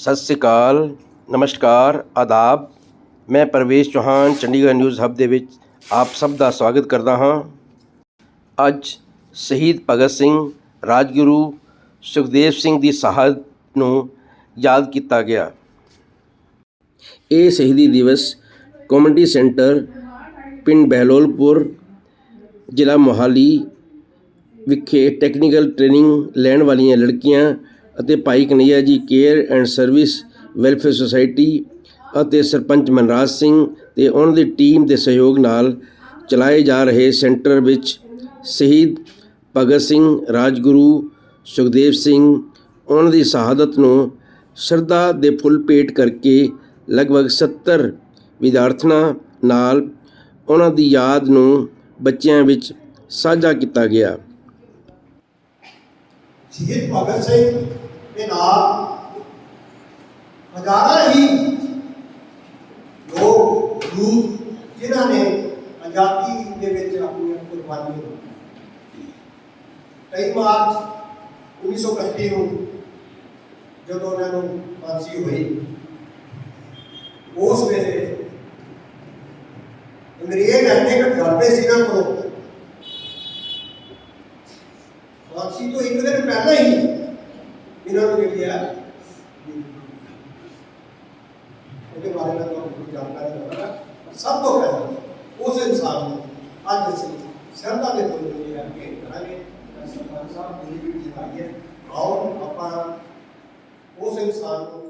ਸਤਿ ਸ੍ਰੀ ਅਕਾਲ, ਨਮਸਕਾਰ, ਆਦਾਬ। ਮੈਂ ਪ੍ਰਵੇਸ਼ ਚੌਹਾਨ, ਚੰਡੀਗੜ੍ਹ ਨਿਊਜ਼ ਹੱਬ ਦੇ ਵਿੱਚ ਆਪ ਸਭ ਦਾ ਸਵਾਗਤ ਕਰਦਾ ਹਾਂ। ਅੱਜ ਸ਼ਹੀਦ ਭਗਤ ਸਿੰਘ, ਰਾਜਗੁਰੂ ਸੁਖਦੇਵ ਸਿੰਘ ਦੀ ਸ਼ਹਾਦਤ ਨੂੰ ਯਾਦ ਕੀਤਾ ਗਿਆ। ਇਹ ਸ਼ਹੀਦੀ ਦਿਵਸ ਕਮਿਊਨਿਟੀ ਸੈਂਟਰ ਪਿੰਡ ਬਹਿਲੋਲਪੁਰ, ਜ਼ਿਲ੍ਹਾ ਮੋਹਾਲੀ ਵਿਖੇ ਟੈਕਨੀਕਲ ਟ੍ਰੇਨਿੰਗ ਲੈਣ ਵਾਲੀਆਂ ਲੜਕੀਆਂ ਅਤੇ Bhai Kanhaiya ji care and service welfare society ਅਤੇ ਸਰਪੰਚ ਮਨਰਾਜ ਸਿੰਘ ਤੇ ਉਹਨਾਂ ਦੀ ਟੀਮ ਦੇ ਸਹਿਯੋਗ ਨਾਲ ਚਲਾਏ ਜਾ ਰਹੇ ਸੈਂਟਰ ਵਿੱਚ ਸ਼ਹੀਦ ਭਗਤ ਸਿੰਘ, ਰਾਜਗੁਰੂ ਸੁਖਦੇਵ ਸਿੰਘ, ਉਹਨਾਂ ਦੀ ਸ਼ਹਾਦਤ ਨੂੰ ਸ਼ਰਧਾ ਦੇ ਫੁੱਲ ਭੇਟ ਕਰਕੇ ਲਗਭਗ 70 ਵਿਦਿਆਰਥਣਾਂ ਨਾਲ ਉਹਨਾਂ ਦੀ ਯਾਦ ਨੂੰ ਬੱਚਿਆਂ ਵਿੱਚ ਸਾਂਝਾ ਕੀਤਾ ਗਿਆ। ਸ਼ਹੀਦ ਭਗਤ ਸਿੰਘ ਦੇ ਨਾਲ ਹਜ਼ਾਰਾਂ ਹੀ ਲੋਕ ਯੂਥ ਜਿਨ੍ਹਾਂ ਨੇ ਆਜ਼ਾਦੀ ਦੇ ਵਿੱਚ ਆਪਣੀਆਂ ਕੁਰਬਾਨੀਆਂ ਦਿੱਤੀਆਂ। 23 ਮਾਰਚ 1931 ਨੂੰ ਜਦੋਂ ਉਹਨਾਂ ਨੂੰ ਫਾਂਸੀ ਹੋਈ, ਉਸ ਵੇਲੇ ਅੰਗਰੇਜ਼ ਇੰਨੇ ਕੁ ਸੀ ਨਾ ਕੋਲੋਂ Muslims are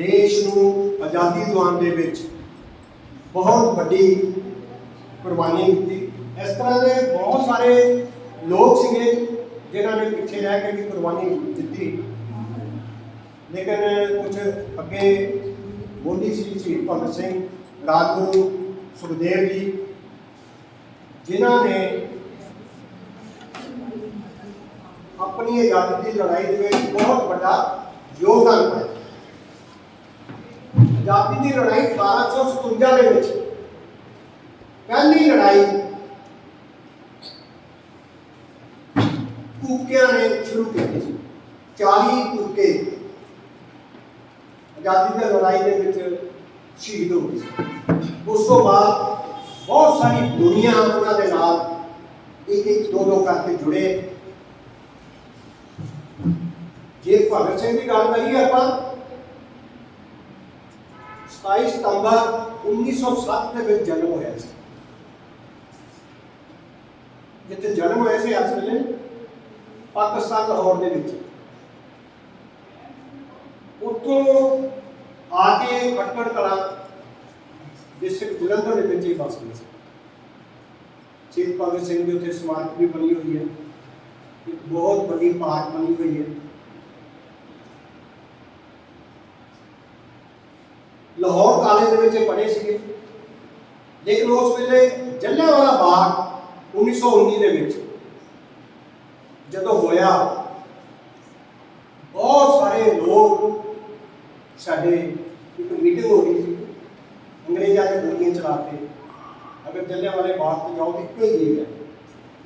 ਦੇਸ਼ ਨੂੰ ਆਜ਼ਾਦੀ ਦਿਵਾਉਣ ਦੇ ਵਿੱਚ ਬਹੁਤ ਵੱਡੀ ਕੁਰਬਾਨੀ ਦਿੱਤੀ। ਇਸ ਤਰ੍ਹਾਂ ਦੇ ਬਹੁਤ ਸਾਰੇ ਲੋਕ ਸੀਗੇ ਜਿਨ੍ਹਾਂ ਨੇ ਪਿੱਛੇ ਰਹਿ ਕੇ ਵੀ ਕੁਰਬਾਨੀ ਦਿੱਤੀ। ਲੇਕਿਨ ਕੁਝ ਅੱਗੇ ਮੋਦੀ ਸੀ ਸ਼ਹੀਦ ਭਗਤ ਸਿੰਘ, ਰਾਜਗੁਰੂ ਸੁਖਦੇਵ ਜੀ, ਜਿਨ੍ਹਾਂ ਨੇ ਆਪਣੀ ਆਜ਼ਾਦੀ ਦੀ ਲੜਾਈ ਦੇ ਵਿੱਚ ਬਹੁਤ ਵੱਡਾ ਯੋਗਦਾਨ ਪਾਇਆ। ਆਜ਼ਾਦੀ ਦੀ ਲੜਾਈ 1857 ਦੇ ਵਿੱਚ। ਪਹਿਲੀ ਲੜਾਈ ਕੂਕਿਆਂ ਨੇ ਸ਼ੁਰੂ ਕੀਤੀ ਸੀ। 40 ਕੂਕੇ ਆਜ਼ਾਦੀ ਦੀ ਲੜਾਈ ਦੇ ਵਿੱਚ ਸ਼ਹੀਦ ਹੋ ਗਏ ਸੀ। ਉਸ ਤੋਂ ਬਾਅਦ ਬਹੁਤ ਸਾਰੀ ਦੁਨੀਆ ਉਹਨਾਂ ਦੇ ਨਾਲ ਇੱਕ ਇੱਕ ਦੋ ਦੋ ਕਰਕੇ ਜੁੜੇ। ਜੇ ਭਗਤ ਸਿੰਘ ਦੀ ਗੱਲ ਕਰੀਏ ਆਪਾਂ सताईस सितंबर उन्नीस सौ सात जन्म होया जिथे तो जन्म होया से इस वे पाकिस्तान लाहौर के बच्चे उतों आके खटकड़ कल डिस्ट्रिक्ट जलंधर के बच्चे बस गए शहीद भगत सिंह के उत्तर स्मारक भी बनी हुई है। एक बहुत बड़ी पार्क बनी हुई है। ਲਾਹੌਰ ਕਾਲਜ ਦੇ ਵਿੱਚ ਇਹ ਪੜ੍ਹੇ ਸੀਗੇ ਲੇਕਿਨ ਉਸ ਵੇਲੇ ਜਲਿਆਂਵਾਲਾ ਬਾਗ 1919 ਦੇ ਵਿੱਚ ਜਦੋਂ ਹੋਇਆ ਬਹੁਤ ਸਾਰੇ ਲੋਕ ਸਾਡੇ ਇੱਕ ਮੀਟਿੰਗ ਹੋ ਰਹੀ ਸੀ ਅੰਗਰੇਜ਼ਾਂ ਨੇ ਗੋਲੀਆਂ ਚਲਾ ਕੇ ਅਗਰ ਜਲਿਆਂਵਾਲੇ ਬਾਗ ਤੇ ਜਾਓ ਤਾਂ ਇੱਕੋ ਹੀ ਗੇਟ ਹੈ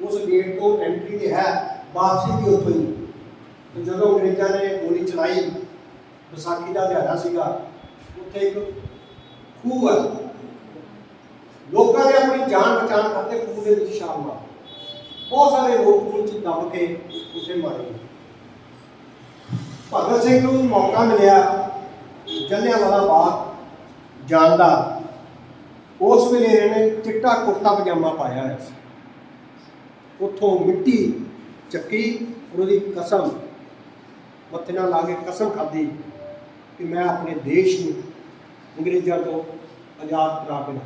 ਉਸ ਗੇਟ ਤੋਂ ਐਂਟਰੀ ਤੇ ਹੈ ਵਾਪਸੀ ਵੀ ਉੱਥੋਂ ਹੀ ਤੇ ਜਦੋਂ ਅੰਗਰੇਜ਼ਾਂ ਨੇ ਗੋਲੀ ਚਲਾਈ ਵਿਸਾਖੀ ਦਾ ਦਿਹਾੜਾ ਸੀਗਾ ਉੱਥੇ ਇੱਕ ਖੂਹ ਹੈ ਲੋਕਾਂ ਨੇ ਆਪਣੀ ਜਾਨ ਬਚਾਉਣ ਖਾਤਰ ਖੂਹ ਦੇ ਵਿੱਚ ਛਾਲ ਮਾਰੀ ਬਹੁਤ ਸਾਰੇ ਲੋਕ ਖੂਹ 'ਚ ਦਬ ਕੇ ਉੱਥੇ ਮਾਰੇ ਭਗਤ ਸਿੰਘ ਨੂੰ ਮੌਕਾ ਮਿਲਿਆ ਜਲਿਆਂਵਾਲਾ ਬਾਗ ਜਾਣ ਦਾ। ਉਸ ਵੇਲੇ ਇਹਨੇ ਚਿੱਟਾ ਕੁੜਤਾ ਪਜਾਮਾ ਪਾਇਆ ਹੋਇਆ ਸੀ। ਉੱਥੋਂ ਮਿੱਟੀ ਚੱਕੀ, ਉਹਦੀ ਕਸਮ, ਮੱਥੇ ਨਾਲ ਲਾ ਕੇ ਕਸਮ ਖਾਧੀ। ਕਿ ਮੈਂ ਆਪਣੇ ਦੇਸ਼ ਨੂੰ ਅੰਗਰੇਜ਼ਾਂ ਤੋਂ ਆਜ਼ਾਦ ਕਰਾ ਕੇ ਨਾ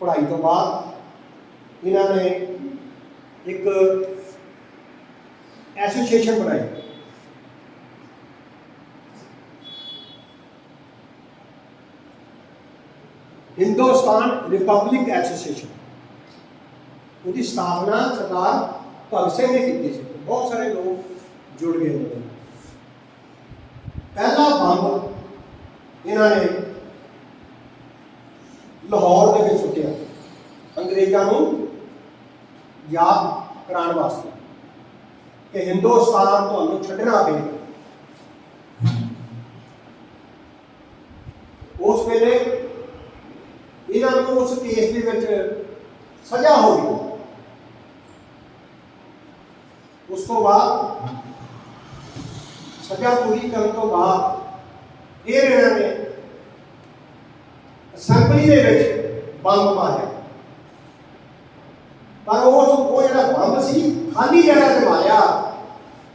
ਪੜ੍ਹਾਈ ਤੋਂ ਬਾਅਦ ਇਹਨਾਂ ਨੇ ਇੱਕ ਐਸੋਸੀਏਸ਼ਨ ਬਣਾਈ ਹਿੰਦੁਸਤਾਨ ਰਿਪਬਲਿਕ ਐਸੋਸੀਏਸ਼ਨ ਉਹਦੀ ਸਥਾਪਨਾ ਸਰਦਾਰ ਭਗਤ ਸਿੰਘ ਨੇ ਕੀਤੀ ਸੀ ਬਹੁਤ ਸਾਰੇ ਲੋਕ ਜੁੜ ਗਏ ਉਹਦੇ ਨਾਲ ਪਹਿਲਾ ਬੰਬ ਇਹਨਾਂ ਨੇ ਲਾਹੌਰ ਦੇ ਵਿੱਚ ਸੁੱਟਿਆ। ਅੰਗਰੇਜ਼ਾਂ ਨੂੰ ਯਾਦ ਕਰਾਉਣ ਵਾਸਤੇ ਕਿ ਹਿੰਦੁਸਤਾਨ ਤੁਹਾਨੂੰ ਛੱਡਣਾ ਪਏਗਾ ਉਸ ਵੇਲੇ ਇਹਨਾਂ ਨੂੰ ਉਸ ਕੇਸ ਦੇ ਵਿੱਚ ਸਜ਼ਾ ਹੋ ਗਈ। ਉਸ ਤੋਂ ਬਾਅਦ ਸਜ਼ਾ ਪੂਰੀ ਕਰਨ ਤੋਂ ਬਾਅਦ ਫਿਰ ਇਹਨਾਂ ਨੇ ਅਸੈਂਬਲੀ ਦੇ ਵਿੱਚ ਬੰਬ ਮਾਰਿਆ ਪਰ ਉਸ ਉਹ ਜਿਹੜਾ ਬੰਬ ਸੀ ਖਾਲੀ ਜਗ੍ਹਾ ਤੇ ਮਾਰਿਆ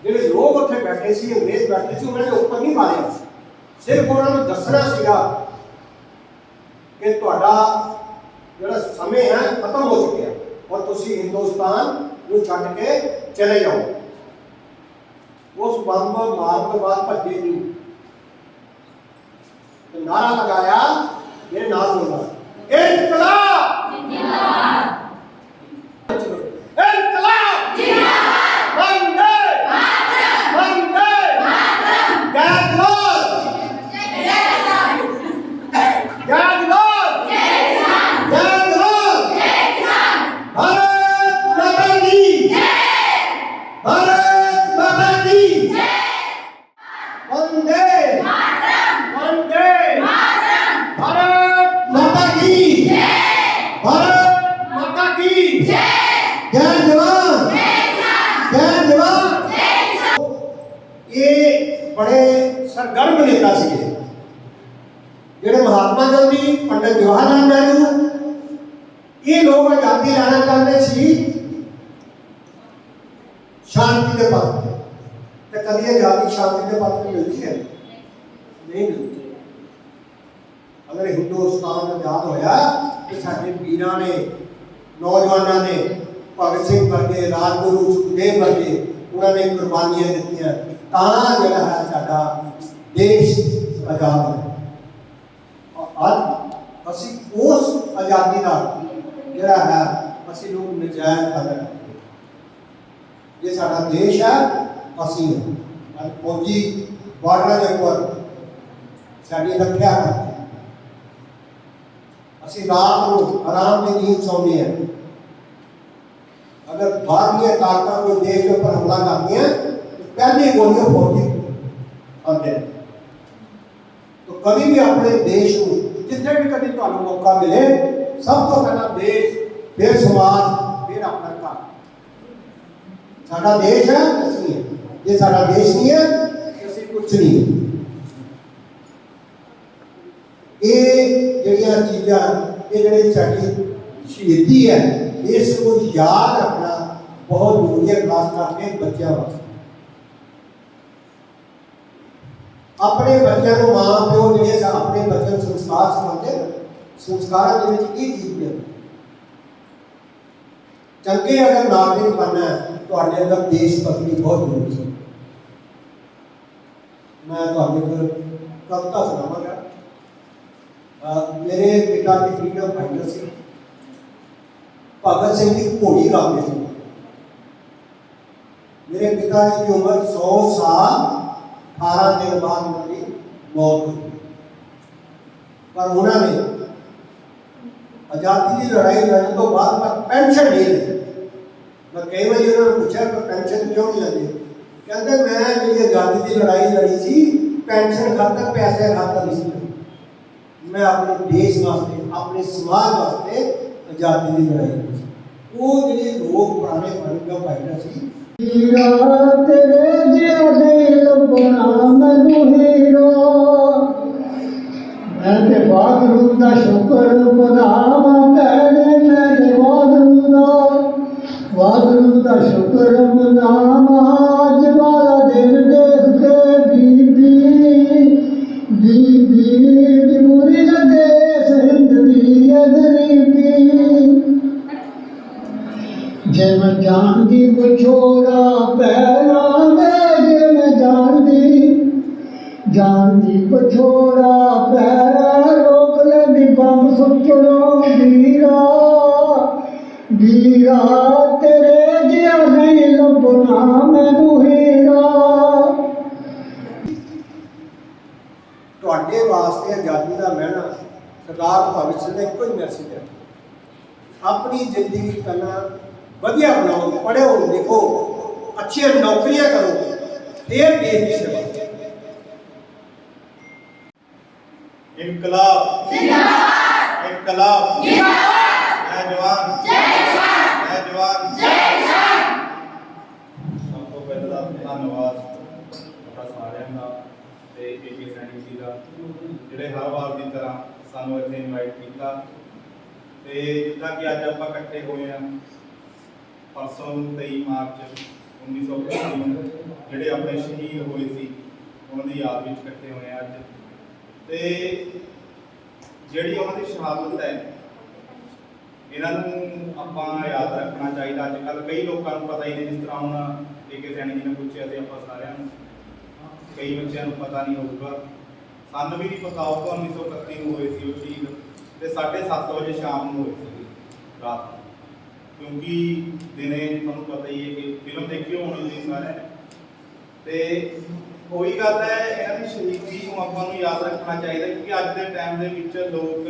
ਜਿਹੜੇ ਲੋਕ ਉੱਥੇ ਬੈਠੇ ਸੀ ਅੰਗਰੇਜ਼ ਬੈਠੇ ਸੀ ਉਹਨਾਂ ਨੇ ਉੱਪਰ ਨਹੀਂ ਮਾਰਿਆ ਸਿਰਫ ਉਹਨਾਂ ਨੂੰ ਦੱਸਣਾ ਸੀਗਾ ਕਿ ਤੁਹਾਡਾ ਜਿਹੜਾ ਸਮੇਂ ਹੈ ਖਤਮ ਹੋ ਚੁੱਕਿਆ ਔਰ ਤੁਸੀਂ ਹਿੰਦੁਸਤਾਨ ਨੂੰ ਛੱਡ ਕੇ ਚਲੇ ਜਾਓ ਉਸ ਬੰਬ ਮਾਰਨ ਤੋਂ ਬਾਅਦ ਭੱਜੇ ਨਹੀਂ ਤੇ ਨਾਰਾ ਲਗਾਇਆ ਇਹ ਨਾਲ ਇਹ ਇਨਕਲਾਬ ਵੰਦੇ ਮਾਤਰਮ ਵੰਦੇ ਮਾਤਰਮ ਭਾਰਤ ਮਾਤਾ ਕੀ ਜੈ ਭਾਰਤ ਮਾਤਾ ਕੀ ਜੈ ਜੈ ਜਵਾਨ ਜੈ ਕਿਸਾਨ ਜੈ ਜਵਾਨ ਜੈ ਕਿਸਾਨ ਇਹ ਬੜੇ ਸਰਗਰਮ ਨੇਤਾ ਸੀਗੇ ਜਿਹੜੇ ਮਹਾਤਮਾ ਗਾਂਧੀ ਪੰਡਿਤ ਜਵਾਹਰ ਲਾਲ ਨਹਿਰੂ ਇਹ ਲੋਕ ਆਜ਼ਾਦੀ ਲੈਣਾ ਚਾਹੁੰਦੇ ਸੀ तो कल ये आज़ादी शांति के बाद में मिलती है? नहीं मिलती। अगर हिंदुस्तान आज़ाद होया तो साडे पीरां ने, नौजवानों ने, भगत सिंह वर्गे राजगुरु सुखदेव वर्गे उन्होंने कुर्बानियाँ दी है। साडा आज़ाद है। आज़ादी का जोड़ा है, असी लोग कर रहे ये साडा ਅਸੀਂ ਹਾਂ। ਅੱਜ ਫੌਜੀ ਬਾਰਡਰਾਂ ਦੇ ਉੱਪਰ ਸਾਡੀ ਰੱਖਿਆ ਕਰਦੇ ਹਨ। ਅਸੀਂ ਰਾਤ ਨੂੰ ਆਰਾਮ ਦੀ ਨੀਂਦ ਸੌਂਦੇ ਹਾਂ ਅਗਰ ਬਾਹਰਲੀਆਂ ਤਾਕਤਾਂ ਕੋਈ ਦੇਸ਼ ਦੇ ਉੱਪਰ ਹਮਲਾ ਕਰਦੀਆਂ ਤਾਂ ਪਹਿਲੀ ਗੋਲੀਆਂ ਫੌਜੀ ਆਉਂਦੇ ਨੇ तो कभी भी अपने देश को जितने भी कभी ਤੁਹਾਨੂੰ ਮੌਕਾ ਮਿਲੇ ਸਭ ਤੋਂ ਪਹਿਲਾਂ ਦੇਸ਼ ਫਿਰ ਸਮਾਜ ਫਿਰ ਆਪਣਾ ਘਰ ਸਾਡਾ ਦੇਸ਼ ਹੈ ਅਸੀਂ ਹਾਂ। ਜੇ ਸਾਡਾ ਦੇਸ਼ ਨਹੀਂ ਹੈ ਤਾਂ ਅਸੀਂ ਕੁਝ ਨਹੀਂ ਹਾਂ। ਇਹ ਜਿਹੜੀਆਂ ਚੀਜ਼ਾਂ ਇਹ ਜਿਹੜੇ ਸਾਡੀ ਸ਼ਹੀਦੀ ਹੈ ਇਸ ਨੂੰ ਯਾਦ ਰੱਖਣਾ ਬਹੁਤ ਜ਼ਰੂਰੀ ਹੈ ਖਾਸ ਕਰਕੇ ਬੱਚਿਆਂ ਵਾਸਤੇ ਆਪਣੇ ਬੱਚਿਆਂ ਨੂੰ ਮਾਂ ਪਿਓ ਜਿਹੜੇ ਸਾ ਆਪਣੇ ਬੱਚਿਆਂ ਨੂੰ ਸੰਸਕਾਰ ਸਿਖਾਉਂਦੇ ਨੇ ਸੰਸਕਾਰਾਂ ਦੇ ਵਿੱਚ ਕੀ ਚੀਜ਼ ਹੈ ਚੰਗੇ ਅਗਰ ਨਾਗਰਿਕ ਬਣਨਾ ਹੈ ਤੁਹਾਡੇ ਅੰਦਰ ਦੇਸ਼ ਭਗਤੀ ਬਹੁਤ ਜ਼ਰੂਰੀ ਹੈ मैं थोड़े तो कविता सुनाव मेरे पिता की फ्रीडम फाइटर से। भगत सिंह की घोड़ी लाते थे मेरे पिता जी की उम्र सौ साल, अठारह दिन बाद उनकी मौत हो पर उन्होंने आज़ादी की लड़ाई लड़ने तो बाद पेंशन नहीं ली मैं कई बार उन्होंने पूछा कि पेंशन क्यों नहीं लगी? ਕਹਿੰਦੇ ਮੈਂ ਜਿਹੜੀ ਆਜ਼ਾਦੀ ਦੀ ਲੜਾਈ ਲੜੀ ਸੀ ਪੈਨਸ਼ਨ ਖਾਤਰ ਪੈਸੇ ਖਾਤਰ ਨਹੀਂ ਸੀ ਮੈਂ ਆਪਣੇ ਦੇਸ਼ ਵਾਸਤੇ ਆਪਣੇ ਸਮਾਜ ਵਾਸਤੇ ਆਜ਼ਾਦੀ ਦੀ ਲੜਾਈ ਲੜੀ ਉਹ ਜਿਹੜੇ ਲੋਕ ਪੁਰਾਣੇ ਫਰਕ ਦਾ ਫਾਇਦਾ ਸੀ ਹੀਰਾ ਤੇਰੇ ਜਿਹੜੇ ਲੱਭਣਾ ਮੈਨੂੰ ਹੀਰਾ ਮੈਂ ਤੇ ਬਾਦ ਰੂਪ ਦਾ ਸ਼ੁਕਰ ਬਧਾਵਾਂ ਕਹਿਣੇ ਮੈਂ ਬਾਦ ਰੂਪ ਦਾ ਬਾਦ ਰੂਪ ਦਾ ਸ਼ੁਕਰ ਬਧਾਵਾਂ ਜਾਣਦੀ ਵਿਛੋੜਾ ਪੈਣਾ ਰੋਕ ਲੈਂਦੀ, ਬੰਬ ਸੁੱਟਣੋਂ ਵੀਰਾ। ਵੀਰਾ, ਤੇਰੇ ਜਿਹਾ ਨਹੀਂ ਲੱਭਣਾ ਮੈਨੂੰ ਹੀਰਾ। ਤੁਹਾਡੇ ਵਾਸਤੇ ਆਜ਼ਾਦੀ ਦਾ ਮਹਿਣਾ ਸਰਦਾਰ ਭਗਤ ਸਿੰਘ ਦਾ ਇੱਕੋ ਹੀ ਮੈਸੇਜ ਹੈ ਆਪਣੀ ਜ਼ਿੰਦਗੀ ਪਹਿਲਾਂ ਵਧੀਆ ਬਣਾਓ, ਪੜ੍ਹੋ, ਲਿਖੋ, ਅੱਛੀਆਂ ਨੌਕਰੀਆਂ ਕਰੋ, ਫਿਰ ਦੇਸ਼ ਦੀ ਸੇਵਾ। ਇਨਕਲਾਬ। ਜਿੰਦਾਬਾਦ! ਇਨਕਲਾਬ। ਜਿੰਦਾਬਾਦ! ਜੈ ਜਵਾਨ। ਜੈ ਕਿਸਾਨ ਜੈ ਜਵਾਨ। ਜੈ ਕਿਸਾਨ ਸਭ ਤੋਂ ਪਹਿਲਾਂ ਧੰਨਵਾਦ ਤੁਹਾਡਾ ਸਾਰਿਆਂ ਦਾ ਤੇ ਏਪੀ ਸੈਣੀ ਜੀ ਦਾ ਜਿਹੜੇ ਹਰ ਵਾਰ ਦੀ ਤਰ੍ਹਾਂ ਸਾਨੂੰ ਇੱਥੇ ਇਨਵਾਈਟ ਕੀਤਾ। ਤੇ ਜਿੱਦਾਂ ਕਿ ਅੱਜ ਆਪਾਂ ਇਕੱਠੇ ਹੋਏ ਆ ਪਰਸੋਂ 23 ਮਾਰਚ 1925 ਨੂੰ ਜਿਹੜੇ ਆਪਣੇ ਸ਼ਹੀਦ ਹੋਏ ਸੀ ਉਹਨਾਂ ਦੀ ਯਾਦ ਵਿੱਚ ਇਕੱਠੇ ਹੋਏ ਆ ਅੱਜ। ਤੇ ਜਿਹੜੀ ਉਹਨਾਂ ਦੀ ਸ਼ਹਾਦਤ ਹੈ, ਇਹਨਾਂ ਨੂੰ ਆਪਾਂ ਯਾਦ ਰੱਖਣਾ ਚਾਹੀਦਾ। ਅੱਜ ਕੱਲ ਕਈ ਲੋਕਾਂ ਨੂੰ ਪਤਾ ਹੀ ਨਹੀਂ ਜਿਸ ਤਰ੍ਹਾਂ ਹੁਣ ਏਕੇ ਸੈਣੀ ਜੀ ਨੇ ਪੁੱਛਿਆ ਸੀ ਆਪਾਂ ਸਾਰਿਆਂ ਨੂੰ। ਕਈ ਬੱਚਿਆਂ ਨੂੰ ਪਤਾ ਨਹੀਂ ਹੋਊਗਾ। ਸਾਨੂੰ ਵੀ ਨਹੀਂ ਪਤਾ ਹੋਊਗਾ 1931 ਨੂੰ ਹੋਏ ਸੀ ਉਹ ਸ਼ਹੀਦ ਤੇ 7:30 ਵਜੇ ਸ਼ਾਮ ਨੂੰ ਹੋਏ ਸੀ ਰਾਤ। ਕਿਉਂਕਿ ਦਿਨੇ ਤੁਹਾਨੂੰ ਪਤਾ ਹੀ ਹੈ ਕਿ ਫਿਲਮ ਦੇਖੀ ਹੋਣੀ ਸੀ ਸਾਰਿਆਂ ਨੇ। ਤੇ ਕੋਈ ਗੱਲ ਹੈ ਇਹਨਾਂ ਦੀ ਸ਼ਰੀਕੀ ਨੂੰ ਆਪਾਂ ਨੂੰ ਯਾਦ ਰੱਖਣਾ ਚਾਹੀਦਾ ਕਿਉਂਕਿ ਅੱਜ ਦੇ ਟਾਈਮ ਦੇ ਵਿੱਚ ਲੋਕ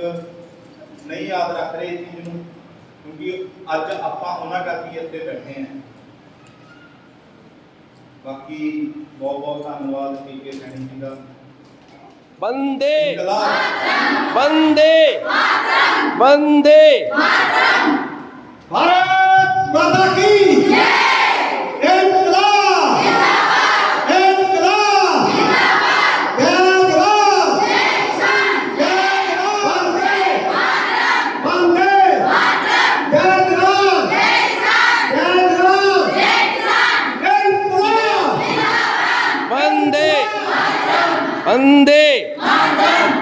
ਨਹੀਂ ਯਾਦ ਰੱਖ ਰਹੇ ਇਸ ਚੀਜ਼ ਨੂੰ ਕਿਉਂਕਿ ਅੱਜ ਆਪਾਂ ਉਹਨਾਂ ਕਰਕੇ ਇੱਥੇ ਬੈਠੇ ਆਂ ਬਾਕੀ ਬਹੁਤ ਬਹੁਤ ਧੰਨਵਾਦ ਟੀਕੇ ਸੈਣੀ ਜੀ ਦਾ। ਬੰਦੇ। ਬੰਦੇ। ਬੰਦੇ। ਭਾਰਤ ਮਾਤਾ ਕੀ?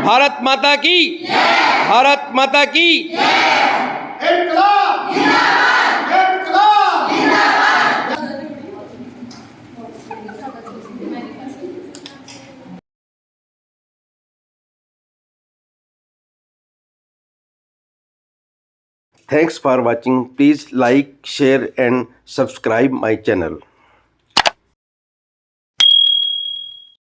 भारत माता की भारत माता की Thanks for watching. Please like, share and subscribe my channel.